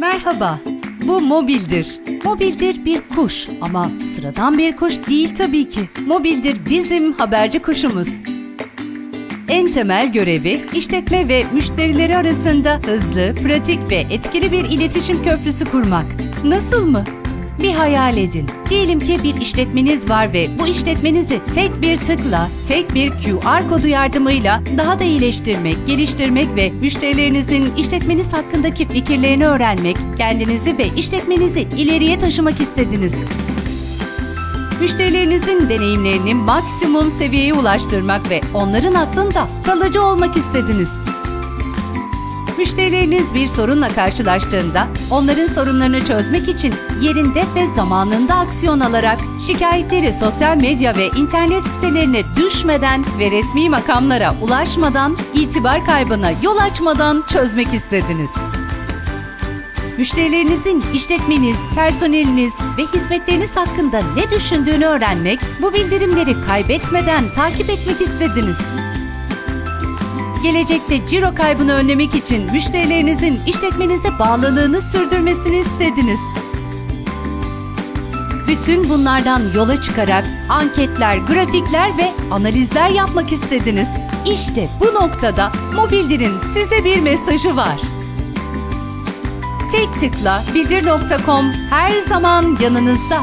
Merhaba, bu Mobildir. Mobildir bir kuş ama sıradan bir kuş değil tabii ki. Mobildir bizim haberci kuşumuz. En temel görevi işletme ve müşterileri arasında hızlı, pratik ve etkili bir iletişim köprüsü kurmak. Nasıl mı? Bir hayal edin. Diyelim ki bir işletmeniz var ve bu işletmenizi tek bir tıkla, tek bir QR kodu yardımıyla daha da iyileştirmek, geliştirmek ve müşterilerinizin işletmeniz hakkındaki fikirlerini öğrenmek, kendinizi ve işletmenizi ileriye taşımak istediniz. Müşterilerinizin deneyimlerini maksimum seviyeye ulaştırmak ve onların aklında kalıcı olmak istediniz. Müşterileriniz bir sorunla karşılaştığında onların sorunlarını çözmek için yerinde ve zamanında aksiyon alarak şikayetleri sosyal medya ve internet sitelerine düşmeden ve resmi makamlara ulaşmadan, itibar kaybına yol açmadan çözmek istediniz. Müşterilerinizin işletmeniz, personeliniz ve hizmetleriniz hakkında ne düşündüğünü öğrenmek, bu bildirimleri kaybetmeden takip etmek istediniz. Gelecekte ciro kaybını önlemek için müşterilerinizin işletmenize bağlılığını sürdürmesini istediniz. Bütün bunlardan yola çıkarak anketler, grafikler ve analizler yapmak istediniz. İşte bu noktada Mobildir'in size bir mesajı var. Tek tıkla bildir.com her zaman yanınızda.